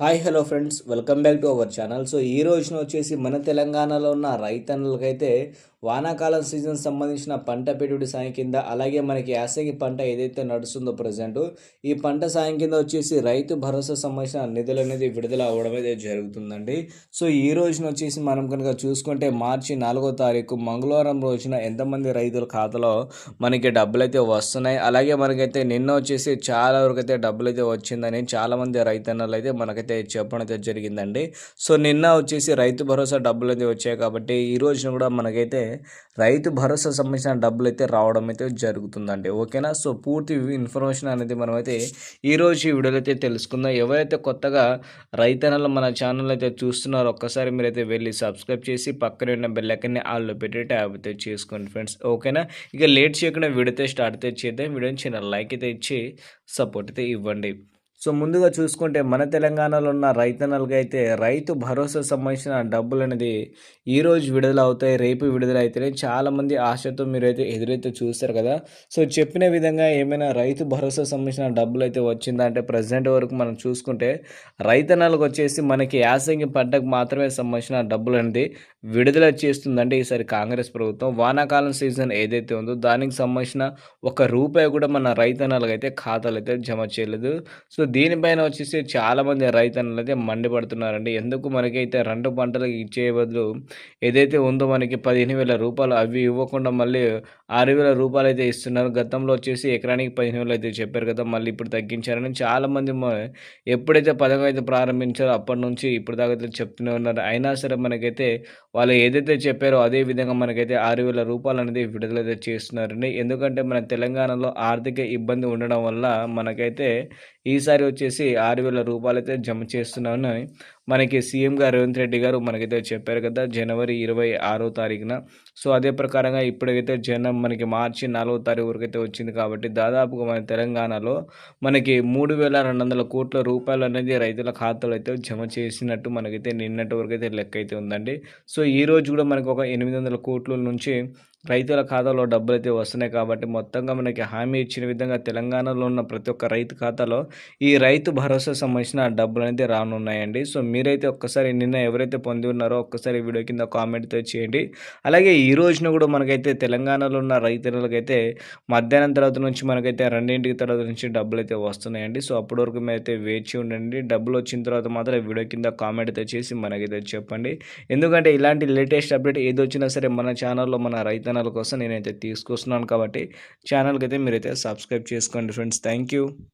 Hi hello friends welcome back to our channel so ఈ రోజున వచ్చేసి మన తెలంగాణలో ఉన్న రైతన్నులకైతే వానాకాలం సీజన్ సంబంధించిన పంట పెట్టుబడి సాయం కింద అలాగే మనకి యాసంగి పంట ఏదైతే నడుస్తుందో ప్రజెంట్ ఈ పంట సాయం కింద వచ్చేసి రైతు భరోసా సంబంధించిన నిధులు అనేది విడుదల అవ్వడం అయితే జరుగుతుందండి. సో ఈ రోజున వచ్చేసి మనం కనుక చూసుకుంటే మార్చి నాలుగో తారీఖు మంగళవారం రోజున ఎంతమంది రైతుల ఖాతాలో మనకి డబ్బులు అయితే వస్తున్నాయి. అలాగే మనకైతే నిన్న వచ్చేసి చాలా వరకు అయితే డబ్బులు అయితే వచ్చిందని చాలామంది రైతన్నలు అయితే మనకైతే అయితే చెప్పడం అయితే జరిగిందండి. సో నిన్న వచ్చేసి రైతు భరోసా డబ్బులు అయితే వచ్చాయి కాబట్టి ఈ రోజున కూడా మనకైతే రైతు భరోసా సంబంధించిన డబ్బులు అయితే రావడం అయితే జరుగుతుందండి. ఓకేనా? సో పూర్తి ఇన్ఫర్మేషన్ అనేది మనమైతే ఈరోజు ఈ వీడియోలో అయితే తెలుసుకుందాం. ఎవరైతే కొత్తగా రైతన్నలు మన ఛానల్ అయితే చూస్తున్నారో ఒక్కసారి మీరైతే వెళ్ళి సబ్స్క్రైబ్ చేసి పక్కన ఉన్న బెల్లకన్ని ఆల్లో పెట్టి ట్యాబ్ అయితే చేసుకోండి ఫ్రెండ్స్. ఓకేనా? ఇక లేట్ చేయకుండా వీడియో అయితే స్టార్ట్ అయితే చేద్దాం. వీడియోని చిన్న లైక్ అయితే ఇచ్చి సపోర్ట్ అయితే ఇవ్వండి. సో ముందుగా చూసుకుంటే మన తెలంగాణలో ఉన్న రైతన్నలకి అయితే రైతు భరోసా సంబంధించిన డబ్బులు అనేది ఈరోజు విడుదల అవుతాయి రేపు విడుదల అవుతాయి చాలామంది ఆశతో మీరైతే ఎదురైతే చూస్తారు కదా. సో చెప్పిన విధంగా ఏమైనా రైతు భరోసా సంబంధించిన డబ్బులు అయితే వచ్చిందా అంటే ప్రజెంట్ వరకు మనం చూసుకుంటే రైతన్నలకు వచ్చేసి మనకి యాసంగి పంటకు మాత్రమే సంబంధించిన డబ్బులు అనేది విడుదల చేస్తుందంటే ఈసారి కాంగ్రెస్ ప్రభుత్వం. వానాకాలం సీజన్ ఏదైతే ఉందో దానికి సంబంధించిన ఒక రూపాయి కూడా మన రైతన్నలకు అయితే ఖాతాలు అయితే జమ చేయలేదు. సో దీనిపైన వచ్చేసి చాలామంది రైతన్నలు అయితే మండిపడుతున్నారండి. ఎందుకు మనకైతే రెండు పంటలకు ఇచ్చే బదులు ఏదైతే ఉందో మనకి పదిహేను వేల రూపాయలు అవి ఇవ్వకుండా మళ్ళీ ఆరు వేల రూపాయలు అయితే ఇస్తున్నారు. గతంలో వచ్చేసి ఎకరానికి పదిహేను వేలు అయితే చెప్పారు కదా మళ్ళీ ఇప్పుడు తగ్గించారని చాలామంది ఎప్పుడైతే పథకం అయితే ప్రారంభించారో అప్పటి నుంచి ఇప్పుడు దాకా చెప్తూనే ఉన్నారు. అయినా సరే మనకైతే వాళ్ళు ఏదైతే చెప్పారో అదే విధంగా మనకైతే ఆరు వేల రూపాయలు అనేది విడుదలైతే చేస్తున్నారండి. ఎందుకంటే మన తెలంగాణలో ఆర్థిక ఇబ్బంది ఉండడం వల్ల మనకైతే ఈసారి వచ్చేసి ఆరు వేల రూపాయలు అయితే జమ చేస్తున్నామని మనకి సీఎంగా గారు రేవంత్ రెడ్డి గారు మనకైతే చెప్పారు కదా జనవరి ఇరవై ఆరో తారీఖున. సో అదే ప్రకారంగా ఇప్పటికైతే జనం మనకి మార్చి నాలుగో తారీఖు వరకు అయితే వచ్చింది కాబట్టి దాదాపుగా మన తెలంగాణలో మనకి మూడు వేల రెండు వందల కోట్ల రూపాయలు అనేది రైతుల ఖాతాలో అయితే జమ చేసినట్టు మనకైతే నిన్నటి వరకు అయితే లెక్క అయితే ఉందండి. సో ఈ రోజు కూడా మనకు ఒక ఎనిమిది వందల కోట్ల నుంచి రైతుల ఖాతాలో డబ్బులు అయితే వస్తున్నాయి కాబట్టి మొత్తంగా మనకి హామీ ఇచ్చిన విధంగా తెలంగాణలో ఉన్న ప్రతి ఒక్క రైతు ఖాతాలో ఈ రైతు భరోసా సంబంధించిన డబ్బులు అనేది రానున్నాయండి. సో మీరైతే ఒక్కసారి నిన్న ఎవరైతే పొంది ఉన్నారో ఒక్కసారి వీడియో కింద కామెంట్తో చేయండి. అలాగే ఈ రోజున కూడా మనకైతే తెలంగాణలో ఉన్న రైతులకైతే మధ్యాహ్నం తర్వాత నుంచి మనకైతే రెండింటికి తర్వాత నుంచి డబ్బులు అయితే వస్తున్నాయండి. సో అప్పటి వరకు మీరైతే వేచి ఉండండి. డబ్బులు వచ్చిన తర్వాత మాత్రం వీడియో కింద కామెంట్ అయితే చేసి మనకైతే చెప్పండి. ఎందుకంటే ఇలాంటి లేటెస్ట్ అప్డేట్ ఏది వచ్చినా సరే మన ఛానల్లో మన రైతన్నల కోసం నేనైతే తీసుకొస్తున్నాను కాబట్టి ఛానల్కి అయితే మీరైతే సబ్స్క్రైబ్ చేసుకోండి ఫ్రెండ్స్. Thank you.